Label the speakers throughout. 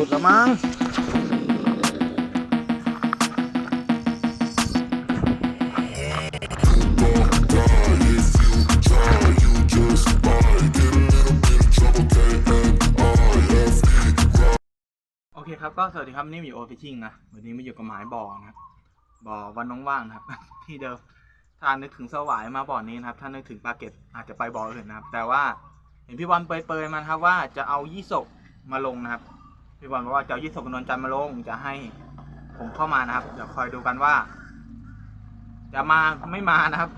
Speaker 1: ุดล้วมั้งโอเคครับก็สวัสดีครับนี่มีโอฟิชชิ่งนะวันนี้มาอยู่กับหมายบ่อนะครับบ่อวันว่างนะครับ ที่เดิมถ้านึกถึงสวายมาบ่อนี้นะครับ ถ้านึกถึงปลาเก็ตอาจจะไปบ่ออื่นนะครับ แต่ว่าเห็นพี่บอลเปรยๆมานครับว่าจะเอายี่สกมาลงนะครับ พี่บอลบอกว่าจะเอายี่สกกับนวลจันทร์มาลงจะให้ผมเข้ามานะครับ เดี๋ยวคอยดูกันว่า จะมาไม่มานะครับ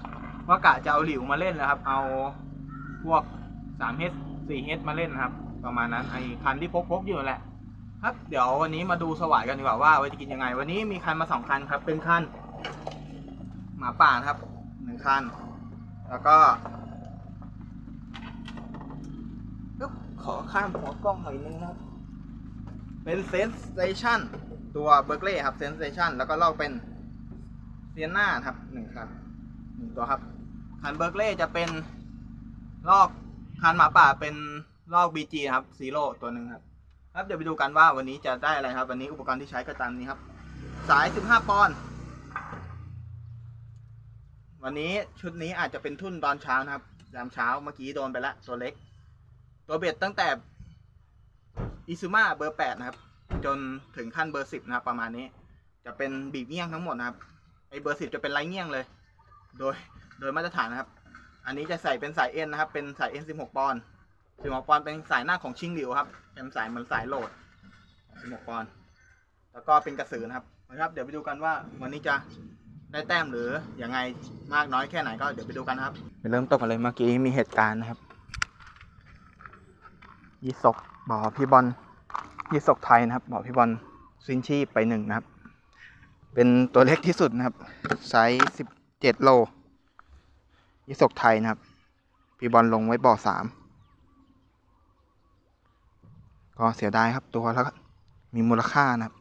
Speaker 1: ว่ากะจะเอาหลิวมาเล่นนะครับ เอาพวกสามเฮดสี่เฮดมาเล่นนะครับ ประมาณนั้นไอ้คันที่พกพกๆอยู่แหละ ครับ เดี๋ยววันนี้มาดูสวายกันดีกว่าว่าว่าจะกินยังไง วันนี้มีคันมาสองคันครับ เป็นคันหมาป่านครับหนึ่งคัน แล้วก็ขอข้ามหัวกล้องหน่อยนึงนะครับ เป็นเซนเตชันตัวเบอร์เกลครับเซนเตชันแล้วก็ลอกเป็นเซียนาครับหนึ่งคันหนึ่งตัวครับคันเบอร์เกลจะเป็นลอกคันหมาป่าเป็นลอกบีจีครับซีโร่ตัวหนึ่งครับครับเดี๋ยวไปดูกันว่าวันนี้จะได้อะไรครับ วันนี้อุปกรณ์ที่ใช้ก็ตามนี้ครับ สาย 15 ปอนด์วันนี้ชุดนี้อาจจะเป็นทุ่นตอนเช้านะครับยามเช้าเมื่อกี้โดนไปละตัวเล็ก ตัวเบ็ดตั้งแต่ อิซูมาเบอร์ 8 นะครับ จนถึงขั้นเบอร์ 10 นะครับ ประมาณนี้ จะเป็นบีบเงี้ยงทั้งหมดนะครับ ไอเบอร์ 10 จะเป็นไรเงี้ยงเลย โดย โดยมาตรฐานนะครับ อันนี้จะใส่เป็นสายเอ็นนะครับ เป็นสายเอ็น16 ปอนด์16 ปอนด์เป็นสายหน้าของชิงหลิวครับ เป็นสายเหมือนสายโหลด16 ปอนด์ แล้วก็เป็นกระสือนะครับนะครับ เดี๋ยวไปดูกันว่าวันนี้จะได้แต้มหรือยังไงมากน้อยแค่ไหนก็เดี๋ยวไปดูกันครับ ไปเริ่มตกกันเลยเมื่อกี้มีเหตุการณ์นะครับยี่สก บ่อพี่บอลยี่สกไทยนะครับ บ่อพี่บอลซินชีไปหนึ่งนะครับ เป็นตัวเล็กที่สุดนะครับ ไซส์สิบเจ็ดโลยี่สกไทยนะครับ พี่บอลลงไว้บ่อสามก็เสียดายครับตัวแล้วมีมูลค่านะครับ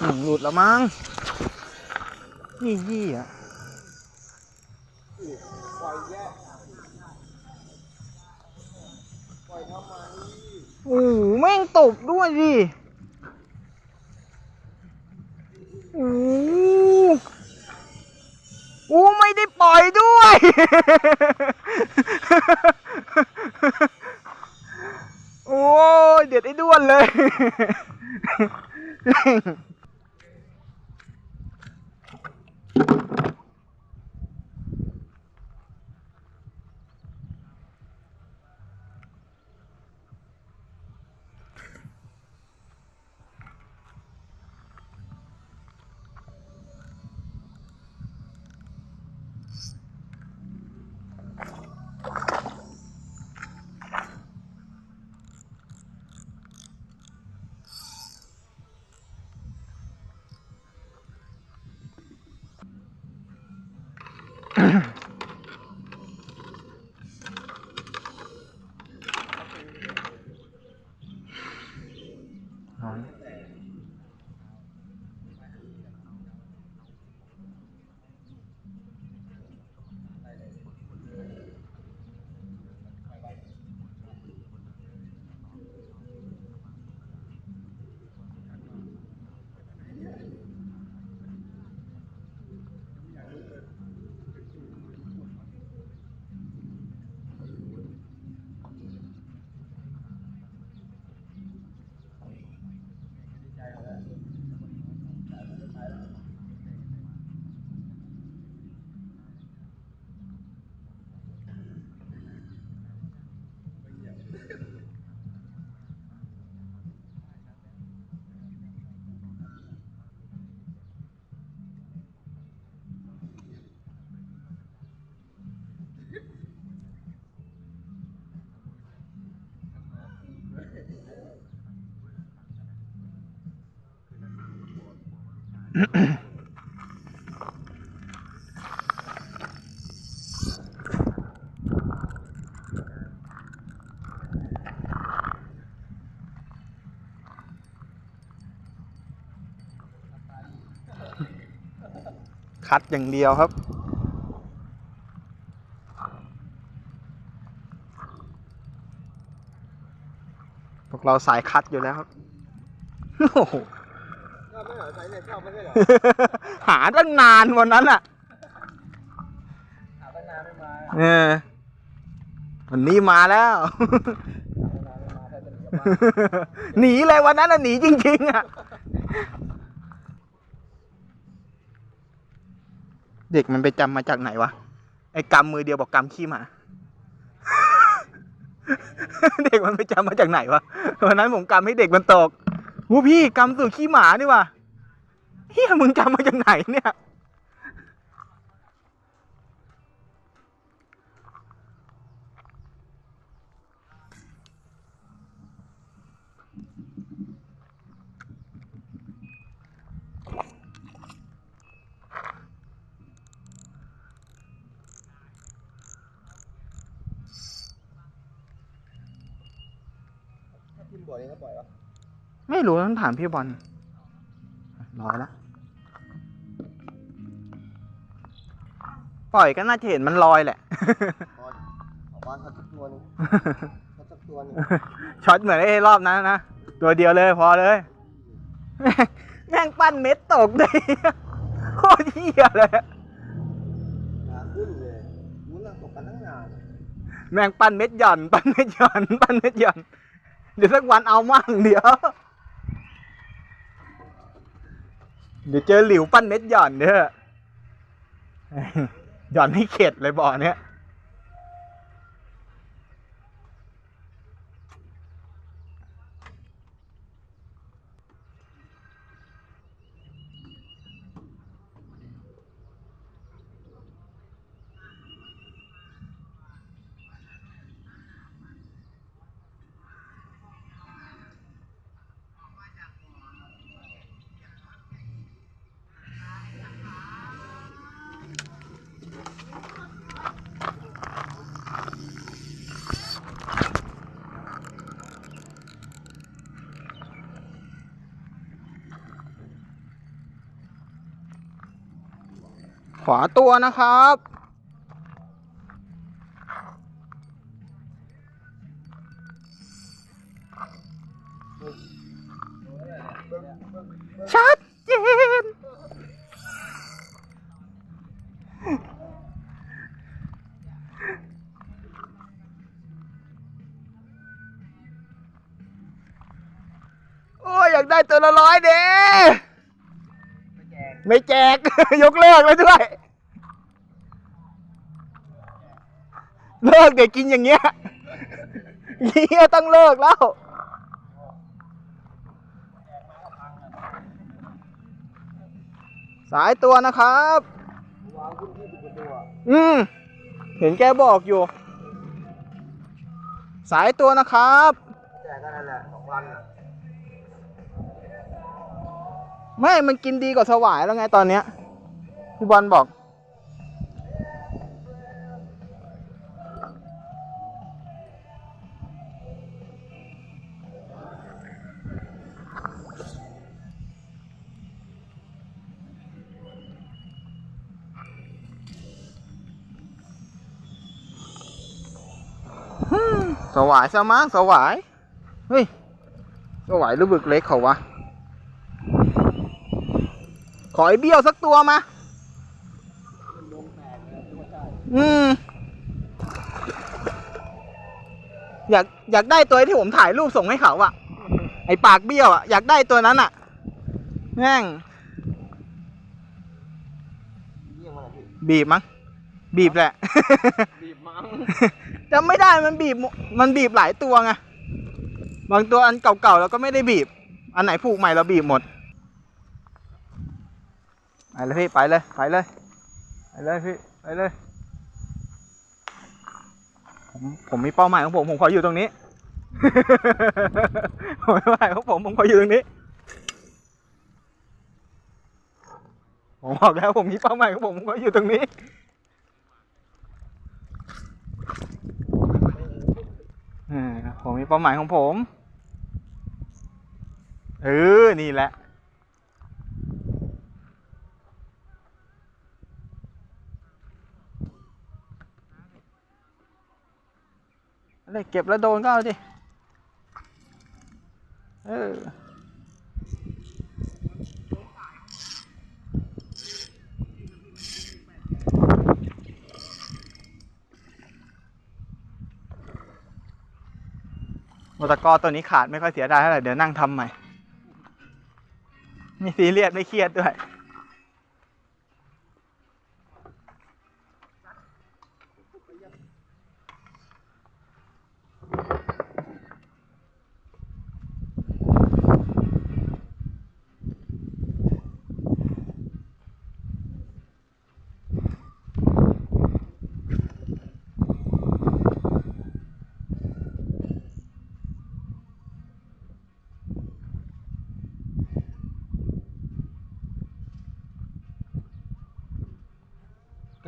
Speaker 1: หนึ่งหลุดแล้วมั้งนี่ยี่อะโอ้โหแม่งตกด้วยดิโอ้โหโอ้ไม่ได้ปล่อยด้วย โอ้เด็ดไอ้ด้วนเลย คัดอย่างเดียวครับ พวกเราสายคัดอยู่แล้วครับ
Speaker 2: หรอสายเนี่ยชอบไม่ใช่เหรอ
Speaker 1: หาตั้งนานวันนั้นอะ
Speaker 2: หาตั้งนานไม่มา
Speaker 1: เออวันนี้มาแล้ว
Speaker 2: หาตั้งนานไม่มาแค่จะหนีกลับบ้าน
Speaker 1: หนีเลยวันนั้นอะหนีจริง ๆ อะ เด็กมันไปจำมาจากไหนวะ ไอ้กำมือเดียวบอกกำขี้หมาเด็กมันไปจำมาจากไหนวะวันนั้นผมกำให้เด็กมันตกวูพี่กำสู่ขี้หมานี่วะ เฮียมึงจำมาจากไหนเนี่ย
Speaker 2: ถ้าทิมบ่อยนี่ก็ปล่อยวะ
Speaker 1: ไม่รู้ต้องถามพี่บอลร้อยละ ล่อยก็น่าจะเห็นมันลอยแหละ
Speaker 2: พอออกบ้านสักตัวหนึงสักสักตัวหนึง
Speaker 1: ช็อตเหมือนไอ้รอบนั้นนะ ตัวเดียวเลยพอเลย แม่งปั้นเม็ดตกเลยโคตรเหี้ยเลย
Speaker 2: หาขึ้นเลยวุ้นนั่งตกกันตั้งนาน
Speaker 1: แม่งปั้นเม็ดหย่อน ปั้นเม็ดหย่อน ปั้นเม็ดหย่อน เดี๋ยวสักวันเอามั่งเดี๋ยว เดี๋ยวเจอหลิวปั้นเม็ดหย่อนเด้อ หย่อนให้เข็ดเลยบ่อเนี้ย ขวาตัวนะครับ ไม่แจก ยกเลิกแล้วด้วย เลิกเด็กกินอย่างเงี้ยเงี้ยต้องเลิกแล้ว สายตัวนะครับ
Speaker 2: วางพื้นที่ปิดประตูอะ
Speaker 1: อืม เห็นแกบอกอยู่ สายตัวนะครับ
Speaker 2: แจกกันนั่นแหละสองวัน
Speaker 1: ไม่มันกินดีกว่าสวายแล้วไงตอนเนี้ยพี่บอลบอก สวายซะมั้งสวาย เฮ้ย สวายหรือบึกเล็กเขาวะ ขอไอ้เบี้ยวสักตัวมา อืม อยากอยากได้ตัวที่ผมถ่ายรูปส่งให้เขาอะไอปากเบี้ยวอะอยากได้ตัวนั้นอะแง่ง
Speaker 2: เยี่ยมมากพี่
Speaker 1: บีบมั้งบีบแหละ
Speaker 2: บีบมั้ง
Speaker 1: จำไม่ได้มันบีบหมมันบีบหลายตัวไงบางตัวอันเก่าๆเราก็ไม่ได้บีบ อันไหนผูกใหม่เราบีบหมดไป เลยพี่ไปเลยไปเลยไปเลยพี่ไปเลยผมผมมีเป้าหมายของผมผมขออยู่ตรงนี้ผมมีเป้าหมายของผมผมขออยู่ตรงนี้ ผมบอกแล้วผมมีเป้าหมายของผมผมขออยู่ตรงนี้ผมมีเป้าหมายของผมเออนี่แหละ อะไรเก็บแล้วโดนก็เอาดิ เออมอตอร์กอตัวนี้ขาดไม่ค่อยเสียดายเท่าไหร่ เดี๋ยวนั่งทำใหม่ มีซีเรียสไม่เครียดด้วย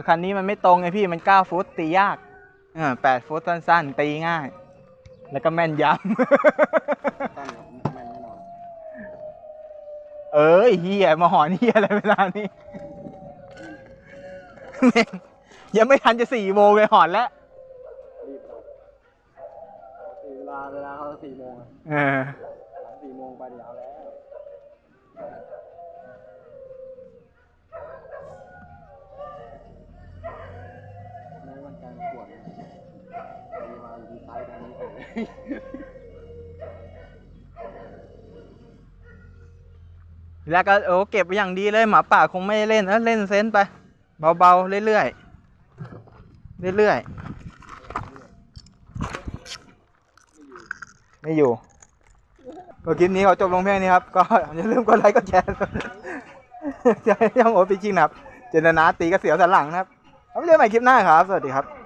Speaker 1: คันนี้มันไม่ตรงไงพี่มัน9ฟุตตียากเออ8ฟุตสั้นๆ ตีง่าย แล้วก็แม่นย
Speaker 2: ตั้งแม่นแน่นอนำ
Speaker 1: เอ้ยเฮียมาหอนเฮียอะไรเวลานี้แม่งยังไม่ทันจะสี่โมงเลยหอนแล้ว
Speaker 2: รีบเลยสี่เวลาเวลาเขาสี่โมงอะ
Speaker 1: เออ
Speaker 2: หลังสี่โมงไปเดี๋ยวเอาแล้วไม่วันการประกวดเนี่ยมีมาอยู่ที่ไซต์ตรงนี้เลย
Speaker 1: แล้วก็โอ้เก็บไว้อย่างดีเลยหมาป่าคงไม่เล่นเออเล่นเซนไป เบาๆเรื่อยๆเรื่อยๆไม่อยู่ก็คลิปนี้เขอจบลงเพียงนี้ครับ ก็อย่าลืมกดไลค์กดแชร์จะให้ยังโอปีจริงนะครับ เจตนาตีกระเสียวสันหลังนะครับเอาไว้เจอกันใหม่คลิปหน้าครับ สวัสดีครับ